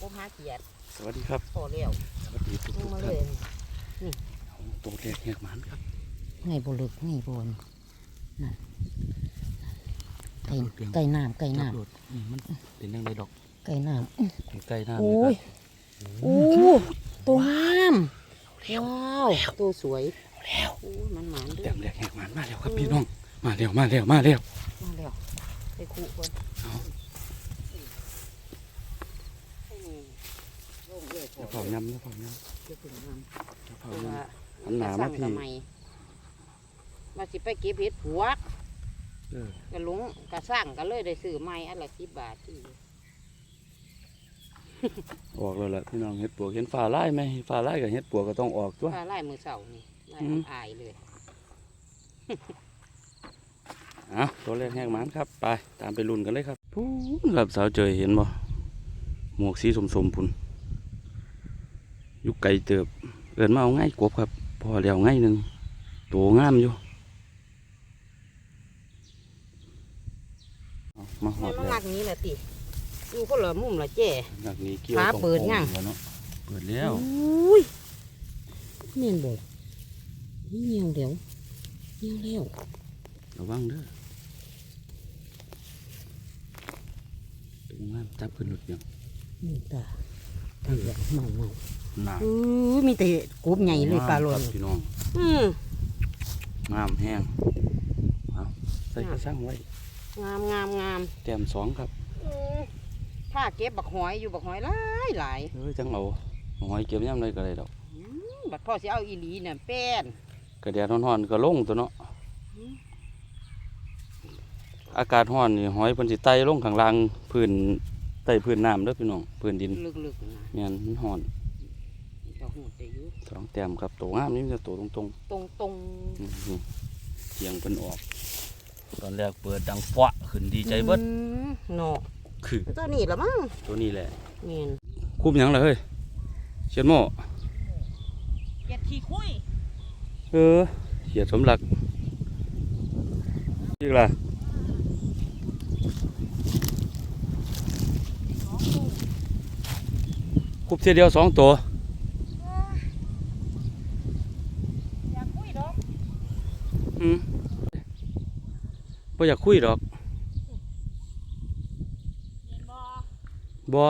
กบหาเขียดสวัสดีครับพอแล้วสวัสดีทุกลงๆมาท่าเลนยตัวแรกแหกหมันครับไงบลึกไงบนนั่นไก่ไก่น้ำไก่จับน้ำโดดอืมมันเป็นยังไงดอกไก่น้ใกล้หน้าำเลโอ้ยยโอ้ตัวงามว้าวตัวสวยแล้วโอ้ยมันหมานด้วแต้ยมแรกแหกหมันมาแล้วครับพี่น้อง มาแล้วมาแล้วมาแล้วมาแล้วไปคู่ก่อนเอา อืมลง เลยพอจะเผายำจะเผายเดี๋ยวถึงน้ำำจะเพเผาราะยว่าอันหนามาพี่จะสั่งทำไมาสิไปเก็บเห็ดผัวกำเออก็หลงก็สร้างก็เลยได้ซื้อไม้อันละสิบบาทที่ ออกแล้วล่ะพี่น้องเห็ดปวกเห็นฝ่าไล่ไหมฝ่าไล่กับเห็ดปวกก็ต้องออกตัว ปลาไล่มือเสานี่ไล่อืม อายเลย อะตัวแรกแหกหมันครับ ไป ตามไปลุ้นกันเลยครับพูนครับสาวเจยเห็นบ่หมวกสีสมๆพุ่น อยู่ไกลเติบเอินมาเอาง่ายกบครับ พอแล้วง่ายหนึ่งตัวงามอยู่เอามาหอมันดมาแล้วมักนี้แหละติอยู่คนละมุมละเจ้หนักนี้เกี่ยวฟ้าตรงเปิดยังโค้แล้วเนาะเปิดแล้วอุ้ยเนียนบอกนี่เงียวเดี๋ยวเงียวแล้วระวังเด้อตรงงามจับขึ้นรถยังนี่ตาเอาเดี๋ยวเมาเมาห นาอุ้ยมีแต่กบใหญ่เลยปลาโลคนรับพี่น้องอืมงามแห้งเอาใส่กระสังไว้ งามงามงามแต้มสองครับอืมถ้าเก็บบักหอยอยู่บักหอยหลายหลายเอ้ยจังเอาหอยเก็บย่ำเลยก็ได้ดอกอืมบัดพ่อสิเอาอีหลีเนี่ยแป้นกระแดดร้อนๆก็ลงตัวเนาะอืมอากาศร้อนนี่หอยเพิ่นสิไต่ลงข้างล่างพื้นใต้พื้นน้ำเด้อพี่น้องพื้นดินลึกๆนะแม่นมันร้อนจะหูดได้อยู่ สองแต้มครับตัวงามนี่มันจะตัวตรงตรงตรงๆนี่นี่เสียงเพิ่นออก ตอนแรกเปิดดังฟะขึ้นดีใจเบิดอืมเนาะคือตัวนี้ละมั้งตัวนี้แหละเมียนคุบหยังล่ะเฮ้ยเชียนโม่เก็ดขี้คุยเออเขียดสมหลักอีกล่ะคุบเทียเดียวสองตัว อยากคุยดอก อืม บ่อยากคุยดอกเห็นบ่บ่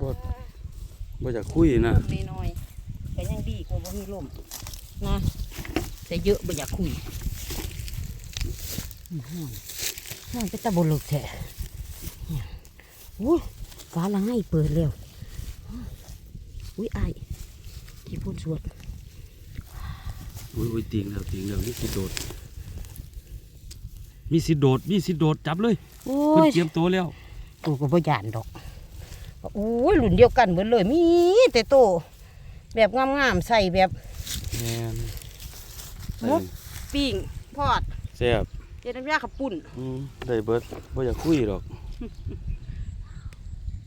บ่บ่อยากคุยนะลมน้อยๆแต่ยังดีกว่าบ่มีลมนะแต่เยอะบ่อยากคุยอื้อหือมันเป็นตะบลึกแท้โอ้ยฟ้าละให้เปิดแล้วอุ้ยอายที่พูดสวด อุ้ยอุ้ยติงแล้วติงแล้วมีสิโดด มีสิโดด มีสิโดดจับเลยโอ้เพิ่นยเตรียมตัวแล้วตัวก็บ่ยานดอกโอ้ยรุ่นเดียวกันเบิดเลย มีแต่โตแบบงามๆใส่แบบแม่นมุกปิ้งพอดแซ่บเจน้ำยาขับปุ่นอืมได้เบิดบ่อยากคุยดอก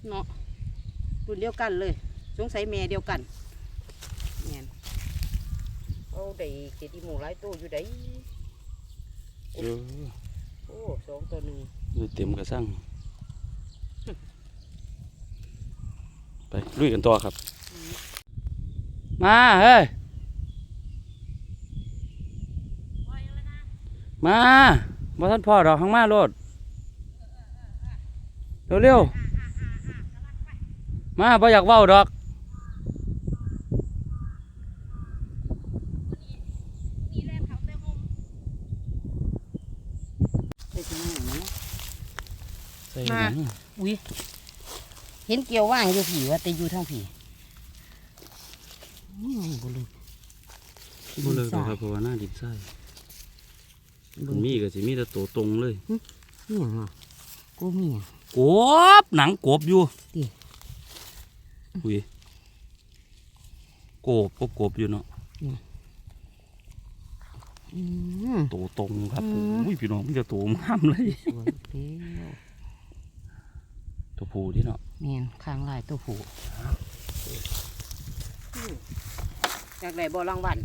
เนาะรุ่นเดียวกันเลย สงสัยแม่เดียวกันแม่น เอาได้เกดีหมูหลายตัวอยู่ได้เออโอ้สองตัวหนึ่งได้เต็มกระสังไปลุยกันต่อครับ มาเฮ้ยมาบ่ท่านพ่อดอกข้างมาโลดเร็วๆมาบ่อยากเว้าดอก ใส่ถุงมือนะ ใส่ มา หยัง อุ้ยเห็นเกี่ยวว่างอยู่ผีว่าแต่อยู่ทางผีนี่ไงบุลึกบ่เลิกดอกครับเพราะว่าหน้าดินใส่มันมีก็สิมีแต่ตัวตรงเลยนี่หยังอะกูมีอะกบหนังกบอยู่ติอุ้ยกบกบกบอยู่เนาะอืมตัวตรงครับอืมอุ้ยพี่น้องมีแต่ตัวงามเลยสวยแล้วตัวผู้ที่เนาะ แมนข้างลายตัวผู้จากไหนบ่รางวัล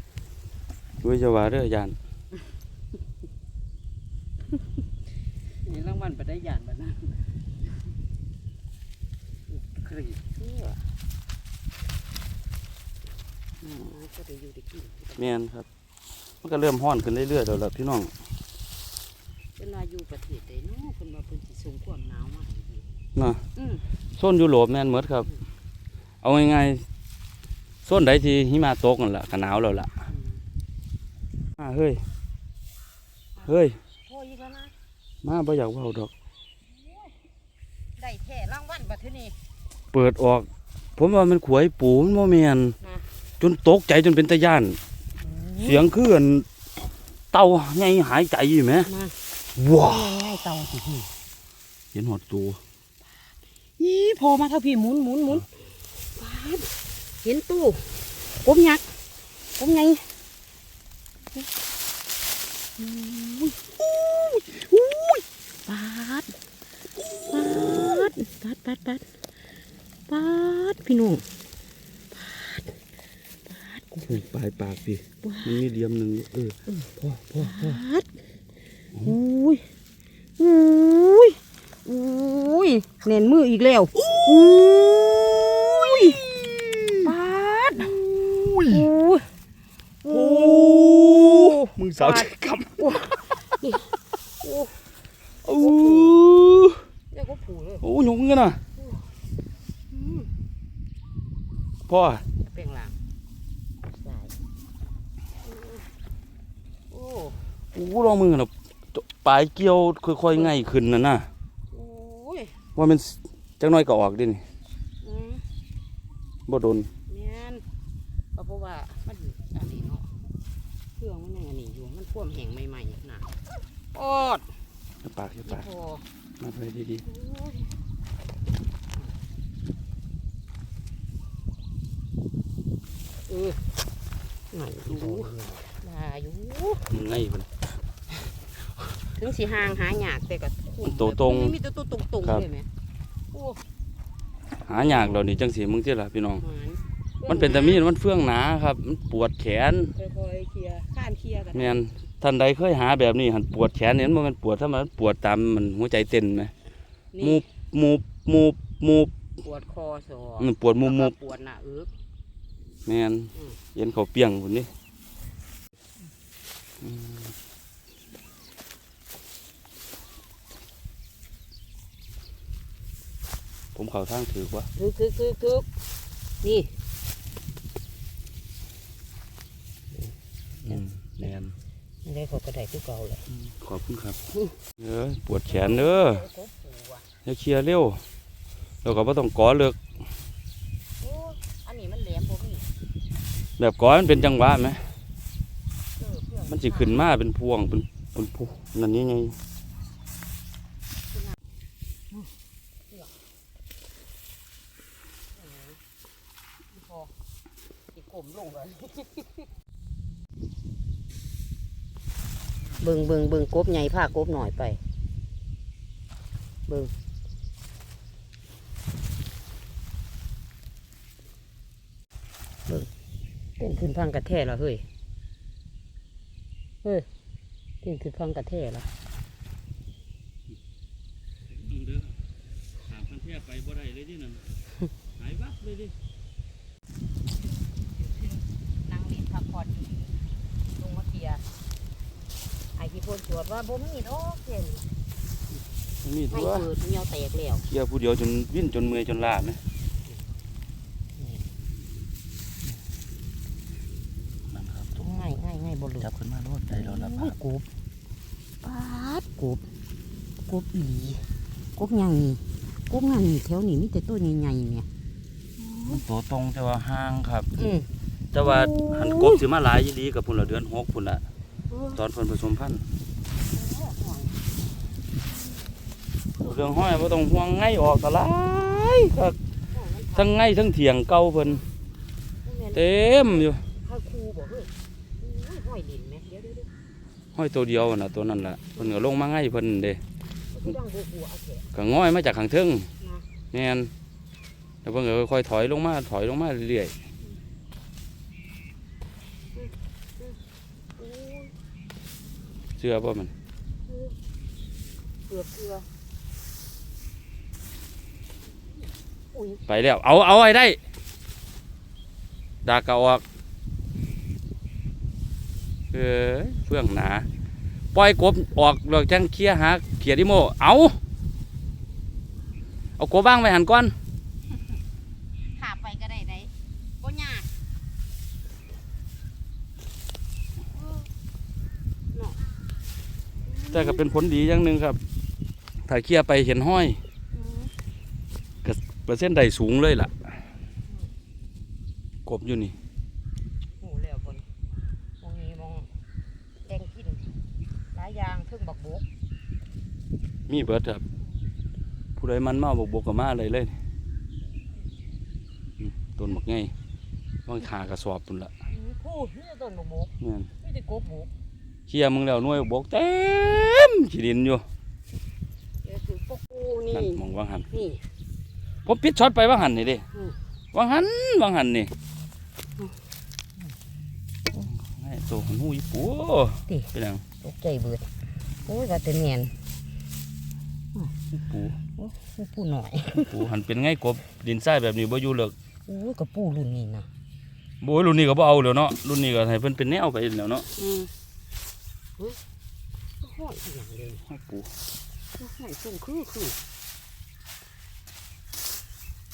ด้วยจะว่าเด้อยานนี่รางวัลไปได้หยานบัดนั้นกรีดเชื่ออืมก็ได้อยู่ได้กินแม่นครับ มันก็เริ่มห้อนขึ้นเรื่อยๆแล้วล่ะพี่น้องเป็นลาอยู่ประเทศใดเนาะเพิ่นว่าเพิ่นสิส่งความหนาวมาให้ดี นะอืมโซนยุโรปแม่นหมดครับ เอาง่ายๆโซนใดที่หิมะตกนั่นล่ะก็หนาวแล้วล่ะมาเฮ้ย เฮ้ยโอ้ยอีกแล้วนะมาบ่อยากเว้าดอก ได้แท้รางวัลบัดเทื่อนี้เปิดออก ผมว่ามันขวยปูมันบ่แม่นนะจนตกใจจนเป็นตะย่าน เสียงคืออันเต่าใหญ่หายใจอยู่ไหมมาว้าง่ายๆเตาสิพี่เห็นหดตัว อีพอมาเท่าพี่หมุนหมุนหมุนปาดเห็นตู้กบยักษ์กบไงอุ้ยอุ้ยปาดปาดปาดปาดปาดปาดพี่น้องปาดปาดปลายปากพี่ว้ามันมีเหลี่ยมหนึ่งเออพ่อพ่อพ่อปาดอุ้ยอุ้ยอุ้ย เน่นมืออีกแล้วอุ้ยปาดอุ้ยโอ้มึงสาวกำโอ้เรียกว่าผูเลยโอ้ยงกันนะพ่อเปลงหลังสายโอ้โอ้ลองมือนะปลายเกี่ยวค่อยๆง่ายขึ้นนะนะโอ้ย ว่ามันจังน้อยก็ออกดินี่อืมบ่โดนแม่นก็เพราะว่ามันอันนี้เนาะเครื่องมันยังอันนี้อยู่มันพ่วมแห้งใหม่ๆน่ะออดอย่าปากอย่านี่ปากพอมาไปดีโอ้ยเออไหนดูลาอยู่ๆมันง่ายมันถึงสีห่างหาหยากแต่ก็คุ้มั นโตตรงมีแต่ตัวตรงครับๆเลยไหมโอ้หายากเรานี่จังสีมึงที่ละพี่น้องหวานมันเป็นแต่มีดมันเฟื่องหนาครับ มันปวดแขนค่อยๆเคลียร์ข้ามเคลียร์กันแม่นท่านใดเคยหาแบบนี้หันปวดแขนเนี่ยมันปวดถ้ามันปวดตามมันหัวใจเต้นไหมนี่มูบมูบมูบมูบปวดคอสอมันปวดมูบมูแล้วบก็ปวดหน้าอึกแม่นอืมเย็นเขาเปียงคนนี้ ผมเข่าทางถือว่าทึกทึกทึกทึกนี่แม่นไม่ได้เขากระไดคือเก่าเลยขอบคุณครับเออปวดแขนเด้อโอ้โหว่ะอย่าเคลียร์เร็วแล้วก็บ่ต้องกอเลิกโอ้อันนี้มันแหลมผมนี่แบบกอมันเป็นจังหวะไหมเออเพื่อนมันสิขึ้นมาเป็นพวงเป็นเป็นพวงนั่นนี่ไง พอสิกลมลงเลยเบิ่งเบิ่งเบิ่งกบใหญ่ผ้ากบหน่อยไป เบิ่งเบิ่งเป็นขึ้นพังกระแทกแล้วเฮ้ย เฮ้ยเป็นขึ้นพังกระแทกแล้ว เด้อหาพันเทียไปบ่ได้เลยดินั่น หายวับเลยดิ นั่งเล่นพักผ่อนอยู่ลงมาเคลียร์ไอ้ที่พ่นตร วจว่าบ่มีดอกเห็นมีไม่ตัวเปิดเหี่ยวแตกแล้วเคลียร์ผู้เดียวจนวิ่นจนเมื่อยจนล้าไหมนั่นครับทุกง่ายง่ายง่ายบ่เหลือจับขึ้นมาโลดได้แล้วละโอ้ยกบปาดกบกบอีหลีกบใหญ่กบใหญ่แถวนี้มีแต่ตัวใหญ่ๆเนี่ยมันตัวตรงแต่ว่าห่างครับ อืมแต่ว่าหันกบสิมาหลายยี่ดีกับพุ่นละเดือนหกพุ่นละตอนเพิ่นผสมพันธุ์ รื่องห้อยบ่ต้องห่วงไงออกตะลายครับทั้งไงทั้งเถียงเก่าเพิ่นเต็มอยู่ข้าคูบอกเฮ้ยอุ้ยห้อยดินไหมเดี๋ยวเดี๋ยวเดี๋ยวห้อยตัวเดียวน่ะตัวนั้นล่ะเพิ่นก็ลงมาไงเพิ่นเด้มันก็ดังบัวๆเอาแขนก็ง้อยมาจากข้างเทิงนะแม่นแล้วเพิ่นก็ค่อยๆถอยลงมาถอยลงมาเรื่อยโอ้ยๆเชื่อบ่มันเปลือกเกลืออุ้ย ไปแล้ว เอาเอาไอ้ได้ดากกะออกเอ้ยเฟื่องหนาปล่อยกบออกเราจังเคลียร์หาเขียดิโม เอาเอากบบ้างไปหันก่อนหาไปก็ได้ได้บ่ยากแต่ก็เป็นผลดีอย่างหนึ่งครับถ้าเคลียร์ไปเห็นห้อย เปอร์เซ็นต์ใดสูงเลยล่ะ กบอยู่นี่หูแล้วบนมองนี้มองแดงกินหลายอย่างเพิ่งบักบกมีเบิดครับ ผู้ใดมันเมาบกบกกับมาเลยเลยอืมต้นบักไงว่างขากระสอบปุ่นละพูดนี่ต้นบักบกแม่นไม่ได้กบกเคลียร์มึงแล้วหน่วยบกเต็มขี้ดินอยู่เดี๋ยวถือปกกูนี่นั่นมองว่างหันนี่ ผมปิดช็อตไปว่างหันนี่เดิอืมว่างหันว่างหันนี่ไอ้ตัวหันหูยี่ปูเป็นหยังตกใจเบิดโอ้ยว่าแต่เนียนปูผู้หน่อยปูหันเป็นไงกบดินทรายแบบนี้บ่อยู่เลิกโอ้ยกับปูรุ่นนี้นะโบ่รุ่นนี้ก็บ่เอาแล้วเนาะรุ่นนี้ก็ให้เพิ่นเป็นแนวไปแล้วเนาะอืมเฮ้ยห้อยอย่างเลยให้ปูห้อยส่งคือคือ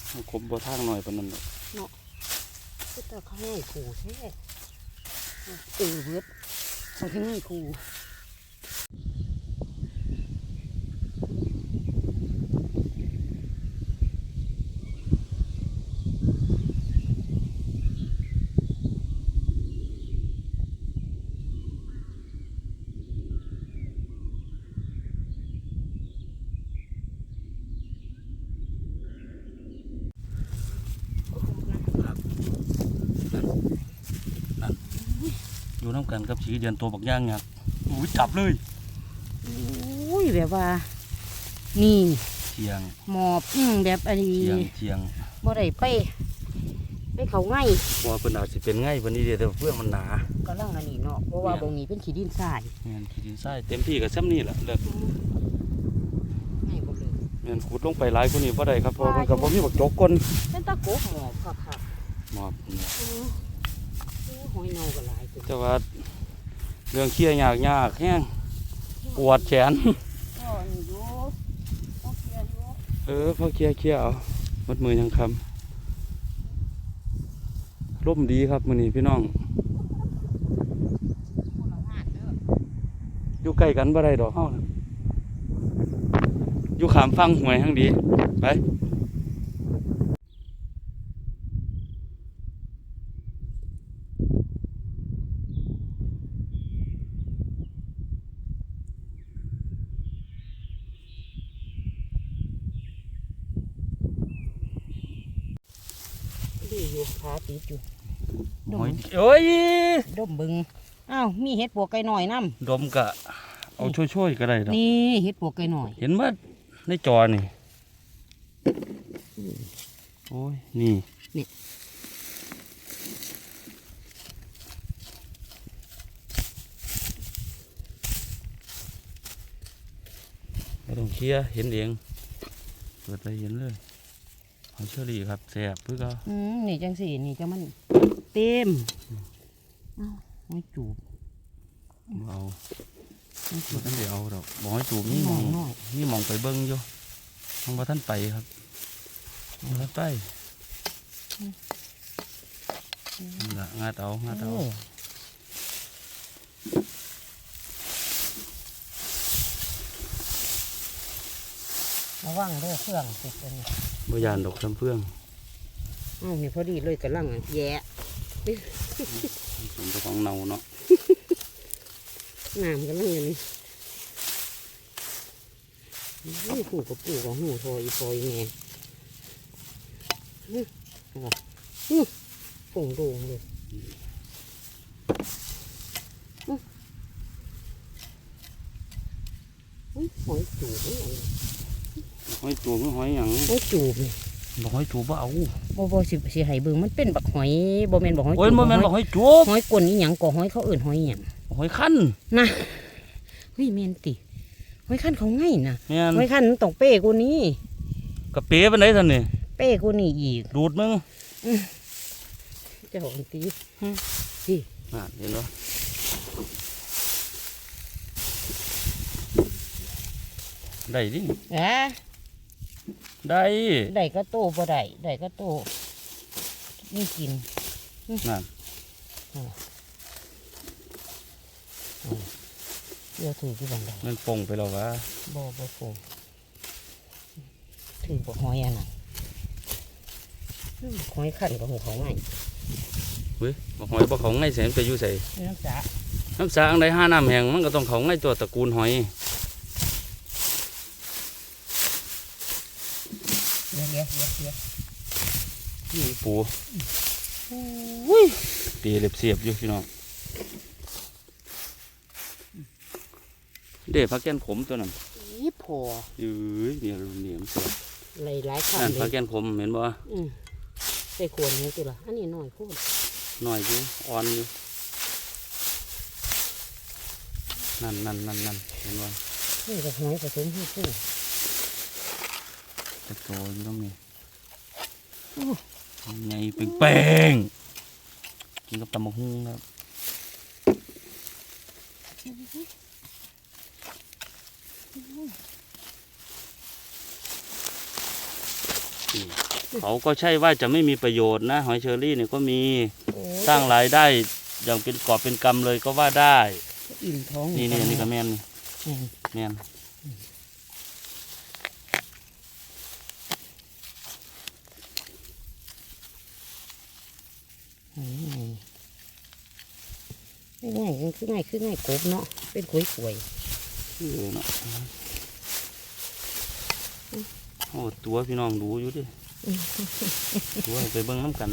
ให้กบบ่ทางหน่อยปานนั้นดอกคือแต่เขาให้ขู่แท้เออเบิดเขาให้ขู่ อยู่นํกันกับสีเดือนตัวบักย่างยักษ์อุ้ยจับเลยโอ้ยแบบว่า นี่เทียงหมอบอืมแบบอันนี้เทียงเทียงบ่ได้ไปไปเขาง่ายว่าเพิ่นอาจสิเป็นไงวันนี้เดี๋ยวแต่เพื่องมันหนาก็ล่างอันนี้เนาะเพราะว่าตรงนี้เป็นขี้ดินทรายแม่นขี้ดินทรายเต็มที่ก็ซ้ำนี่แหละเลิกง่ายบ่เลยแม่นขุดลงไปหลายกว่านี้บ่ได้ครับเพราะมันก็บ่มีบักจกกลเป็นตะโกบหมอบค่ะค่ะหมอบเนี่ยอือโอ้ยหอยเน่าก็หลายตัว แต่ว่าเรื่องเคลียร์ยากยากแฮงปวดแขนก็นี่อยู่ต้องเคลียร์อยู่เออพอเคลียร์เคลียร์เอามัดมือยังคำร่มดีครับมื้อนี้พี่น้องคนละงานเด้ออยู่ใกล้กันบ่ได้ดอกเฮาน่ะอยู่ขามฟังหวยทั้งดีไป ดีอยู่ขาติด อยู่ดมหอยเอ้ยดมเบึงอ้าวมีเห็ดปวกไก่หน่อยน้ดมกะ เอาช่วยๆก็ได้ดอกำนี่เห็ดปวกไก่หน่อย เห็นว่าในจอนี่โอ้ยนี่นี่ไม่ต้องเคลียร์เห็นเองเปิดไปเห็นเลย หอยเชอรี่ครับแสบเพื่อก็อืมนี่จังสี่นี่จังมันเต็มอ้าวหอยจูบเอาหอยจูบ่บท่านได้เอาดอกบอกให้จูบนี่มองน้อยนี่มองไปเบิ้งอยู่มองว่าท่านไปครับมองท่านไปนี่ละงาดเอางาดเอา โอ้ระ วังเด้อเครื่องติดกันนี่บ่ยานดอกซ้ำเพื่องอ้าวนี่พอดีเลยกำลังแย่สมเจ้าของเนาเนาะน้ำกำลังอย่างนี้นี่หูกับปูกับหูทอยทอยแม่นี่อะไรนี่ผงโด่งเลยอื้ออุ๊ยหอยจูบนี่ อะไรหอยจูบคือหอยหยังหอยจูบนี่บอกหอยจูบบ่เอาบ่บ่สิสิให้เบิ่งมันเป็นบักหอยบ่แม่นบักหอยโอ้ยจูบบ่แม่นหบออยกหอยจูบหอยกลนอีหยังก็หอยเขาเอื่นหอยอีหยังหอยคั้นนะเฮ้ยแม่นติหอยคันเขาง่ายนะแม่นหอยคันมันต้องเป้กูนี้กระเป๋ปานใดซั่นนี่เป้กูนี่อีกดูดมึงเจ้าของตีน่ะเห็นบ่ได้ดิอะ ได้ได้ก็โตบ่ได้ได้ก็โตนี่กินนั่นเดี๋ยวถือที่บังไดมันปงไปแล้ววะบ่บ่โฟมถือบ่หอยอันน่ะอืมหอยขันกับหัวเขาง่ายเฮ้ยบ่หอยบ่เขาง่ายแสนไปอยู่ไสน้ำสาน้ำสาอังใดห้าน้ำแห้งมันก็ต้องเขาง่ายตัวตระกูลหอย เดี๋ ยวเดี๋ยวเดี๋ยวเดี๋ยวนี่ปูอุ้ยตีเล็บเสียบอยู่พี่น้องเด้พักแกนผมตัวนั้นอีพอยื้ยเนี่ยรุ่นนี้มันเสียบหลายหลายๆนั่นคำเลพักยแกนผมเห็นบ่อืมใส่ขวดนี้ตัวละอันนี้น้อยโพูดหน่อยอยู่อ่อนอยู่นั่นนั่นนั่นนั่นเห็นบ่นี่กับหอยผสมให้คู่ จะโตอยู่ตรงนี้โอ้ไงเป็นแป้งกินกับตำมะฮุ่งครับนี่เขาก็ใช่ว่าจะไม่มีประโยชน์นะ หอยเชอรี่เนี่ยก็มีโอ้สร้างรายได้อย่างเป็นกอบเป็นกำเลยก็ว่าได้ อิ่มท้องนี่นี่นี่ก็แม่นนี่อืมแม่น อืมง่ายคือง่ายคือง่ายกบเนาะเป็นขวยขวยเออเนาะโอ้ตัวพี่น้องดูอยู่ดิตัวไปเบิ่งน้ำกัน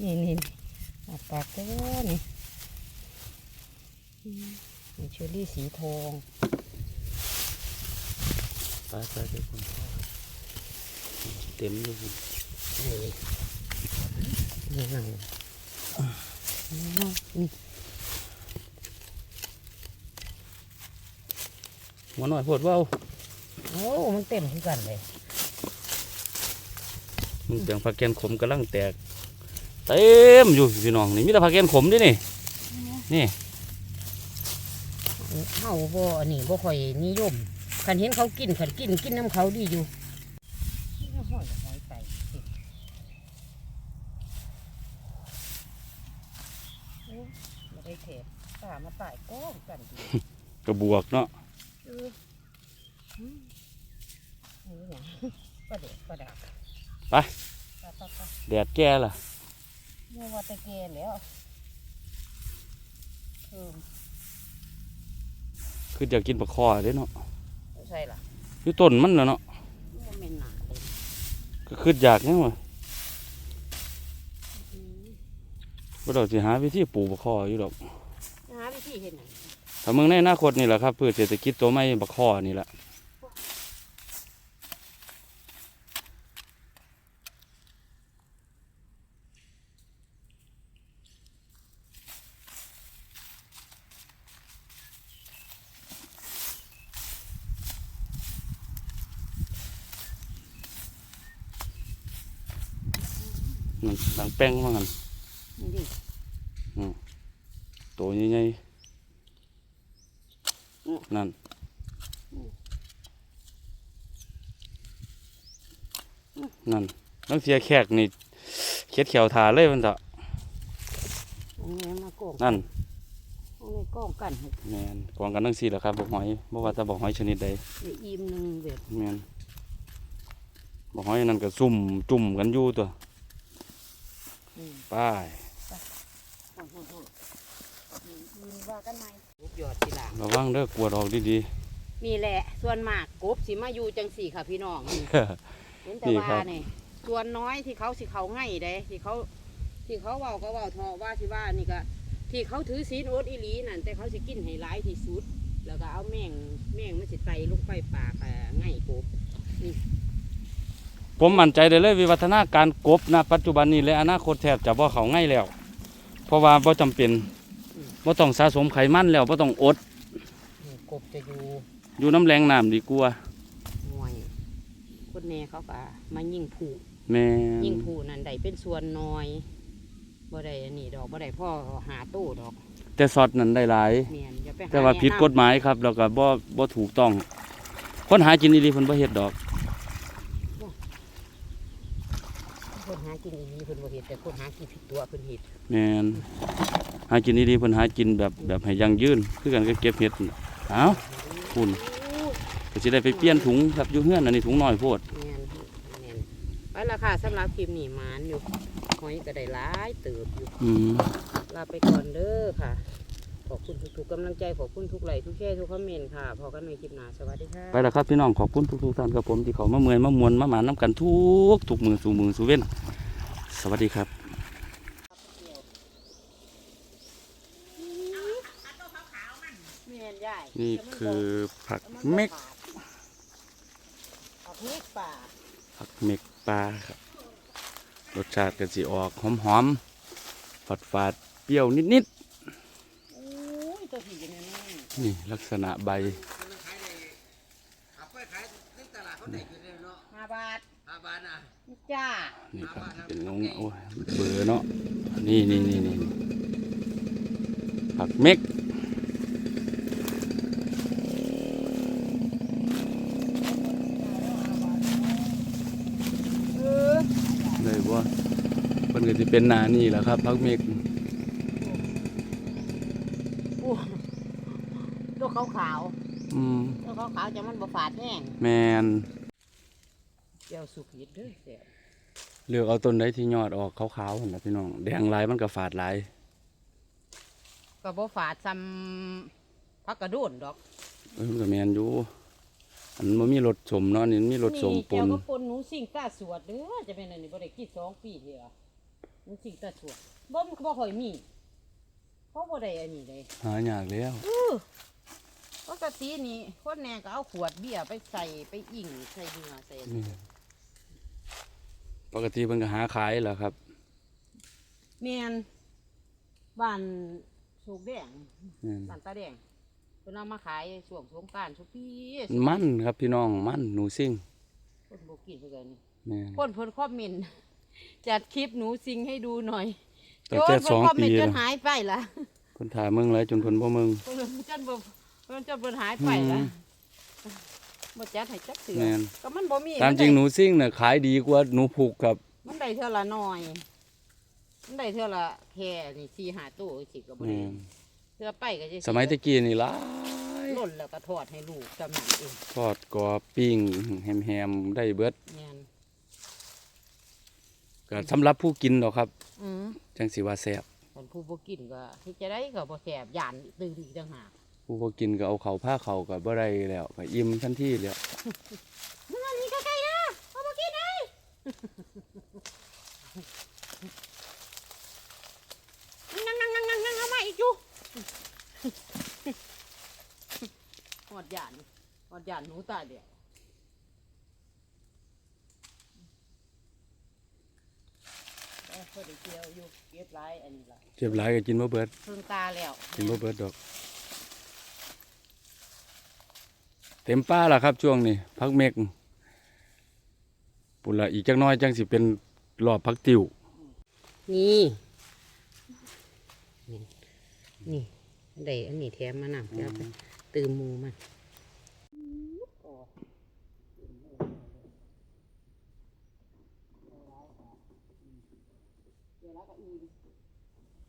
นี่นี่ปากปากเต้นี่มนี่เชอรี่สีทองไปไปไปคนเต็มอยู่พุ่นี่ นี่นั่งนี่หัวหน่อยโพดเว่าโอ้มันเต็มคือกันเลยมึงเสียงผักแกนขมกำลังแตก เต็มอยู่พี่น้องนี่มีแต่ผักแกนขมเดินี่นี่เฮาบ่อันนี้บ่ค่อยนิยมคันเห็นเขากินคันกินกินน้ำเขาดีอยู่ห้อยหอยไก่สิโอ้ไม่ได้เทปป่ามาตายก้องกันดี กระ บวกเนาะเอออืมนี่หยังประเด็กประดักไปไปไปไปแดดแก่ล่ะเมื่อว่าแตะเกนแล้วเพิ่มคืออยากกินปลาคอเด้เนาะใช่ล่ะอยู่ต้นมันน่ะเนาะมันเป็นหนาเลยก็คืออยากเนี่ยวะบ่ดอกสิหาวิธีปลูกปลาคออยู่ดอกหาวิธีเห็นไหน ถ้าเมืองในอนาคตนี่แหละครับพืชเศรษฐกิจตัวใหม่ปลาคอนี่แหละนั่นหลังแป้งมาหันนี่ดิตัวใหญ่ๆ นั่นนั่นน้ำเสียแขกนี่เขียดเขียวทาเลยมันเถอะอันนี้มาโกงนั่นอันนี้โกงกันให้แมนกวางกันทั้งสี่แหละครับบอกหอยบ่ว่าแต่บอกหอยชนิดใดได้อิ่มหนึ่งแบบแมนบอกหอยนั่นก็ซุ่มจุ่มกันอยู่ตัวอืมป้ายโอ้โหโอ้โหยืนว่ากันไหมกบ หยอดทีหลังระวังเด้อกลัวดอกดีนี่แหละ ส่วนมากกบสิมาอยู่จังสี่ค่ะพี่น้องนี่ๆ เห็นแต่นี่ว่าครับเนี่ยส่วนน้อยที่เขาสิเขาง่ายเด้ที่เขาที่เขาเว้าก็เว้าทอว่าสิว่านี่ก็ที่เขาถือศีลโอดอีหลีนั่นแต่เขาสิกินให้ร้ายที่สุด แล้วก็เอาแม่งแม่งมันสิไตลงไปปากอะง่ายกบผมมั่นใจได้เลยวิวัฒนาการกบนะปัจจุบันนี้และอนาคตแทบจะบ่เขาง่ายแล้ว เพราะว่าบ่จำเป็น บ่ต้องสะสมไขมันแล้วบ่ต้องอด นี่กบจะอยู่อยู่น้ำแรงน้ำดีกว่าห่วยคนแน่เขาก็มายิงผูกแม่นยิงผูนั่นได้เป็นส่วนน้อยบ่ได้อันนี้ดอกบ่ได้พ่อหาตู้ดอกแต่สอดนั้นได้หลาย เมียนอย่าไปหาแต่ว่าผิดกฎหมายครับ แล้วก็บ่บ่ถูกต้อง คนหากินอีหลีเพิ่นบ่เฮ็ดดอก คนหา กินอีนี้เพิ่นบ่เฮ็ดแต่คนหากินผิดตัวเพิ่นเฮ็ดแม่นหากินดีๆเพิ่นหากินแบบแบบให้ยั่งยืนคือกันก็เก็บเห็ดนั่นล่ะเอ้าคุณก็สิได้ไปเปลี่ยนถุงครับอยู่เฮือนอันนี้ถุงน้อยโพดแม่นแม่นไปและค่ะสำหรับคลิปนี้หมานอยู่หอยก็ได้หลายเติบอยู่ อืมลาไปก่อนเด้อค่ะ ขอบคุณทุกๆกำลังใจ ขอบคุณทุกไลค์ทุกแชร์ทุกคอมเมนต์ค่ะ พอกันในคลิปหน้า สวัสดีค่ะ ไปแล้วครับพี่น้องขอบคุณทุกๆท่านครับผมที่เขามาเมื่อยมามวนมาหมานน้ำกันทุกทุกมือสู่มือสู่เว้น สวัสดีครับนี่คือผักเม็กผักเม็กป่าผักเม็กปลาครับ รสชาติก็สิออกหอมๆฝาดฝาดๆเปรี้ยวนิดนแน่ๆนี่ลักษณะใบเอาไปขายในตลาดเขาได้กินเลยเนาห้าบาทห้าบาทนะ จ้านี่ครับเป็นงงโอ้ยเบื่อเนาะนี่นี่นี่นี่ผักเม็กเออเลยว่าเพิ่นก็สิเป็นหนานี่แหละครับผักเม็กโอ้ตัวขาวขาวอืมๆตัวขาวขาวๆจะมันบ่ฝาดแห้งแมนเจ้าสุกิดเด้อแซ่บเลือกเอาต้นใดที่ยอดออกขาวๆหั่นล่ะพี่น้อง แดงหลายมันก็ฝาดหลายก็บ่ฝาดซ้ำพักกระโดนดอกเออมันก็แมนอยู่อันมันมีรสสมเนาะอันนี่มีรสสมปเจ้านก็ปนหนูสิ่งตาสวดเด้อจะเป็นอันนี้บ่ได้กินสองปีเดียวหนูสิ่งตาสวดบ่มันก็บ่ค่อยมีเขาบ่ได้อันนี้เลยหายากแล้วเออปกตินี่คนแหน่ก็เอาขวดเบียร์ไปใส่ไปอิ่งใส่เนื้อใส่อันนี่นี้ ปกติเพิ่นก็หาขายแหล้วครับ แม่นบ้านโชกแดงแม่นบ้านตาแดงเพิ่นเอามาขายช่วงสงกรานต์ทุกปีมันครับพี่น้องมันหนูซิ่งคนบ่กินเพิ่นก็นี่แม่นคนเพิ่นคอมเมนต์จัดคลิปหนูซิงให้ดูหน่อยตั้งแต่โยนสองเพิ่นคอมเมปีนต์จแล้วนหายไปละเพิ่นถ่ายเมืองหลายจนเพิ่นบ่เมืองเพิ่นจนบ่เพิ่นจนเพิ่นหายไปละอืม บ่จัดให้จักเสือแม่น ก็มันบ่มีตามจริงหนูซิ่งน่ะขายดีกว่าหนูผูกครับมันได้เท่าละน้อย มันได้เท่าละแค่นี่สี่ห้าตู้สิก็บ่แม่ได้นเทื่อไปก็จะสมัยตะกี้นี่หลายล่นแล้วก็ทอดให้ลูกจำนั้นเองทอดกรอบปิ้งแฮมๆได้เบิดแม่นก็สำหรับผู้กินดอกครับ อือจังสิว่าแซ่บคนผู้บ่กินก็ที่จะได้ก็บ่แซ่บย่านตื่นอีกต่างหาก ผู้บ่กินก็เอาเข้าวผ้าเข้าวก็บ่ได้แล้วก็อิ่มทันทีแล้วมึงอันนี้ใกล้ๆนะเอาบ่กินได้นั่งนั่งนั่งนั่งนั่งเอามาอีกอยู่หอดย่านหอดย่านหนูตายเดียวเอ้ยเพิ่นได้เกี่ยวอยู่เก็บหลายอันนี้ล่ะเจ็บหลายก็กินบ่เบิดเพิ่งตาแล้วกินบ่เบิดดอก เต็มป้าล่ะครับช่วงนี้พักเมกปุ่นละอีกจักน้อยจังสิเป็นรอบพักติวนี่นี่นี่ได้อันนี้แถมมานำแล้วไปตื่มมูมัน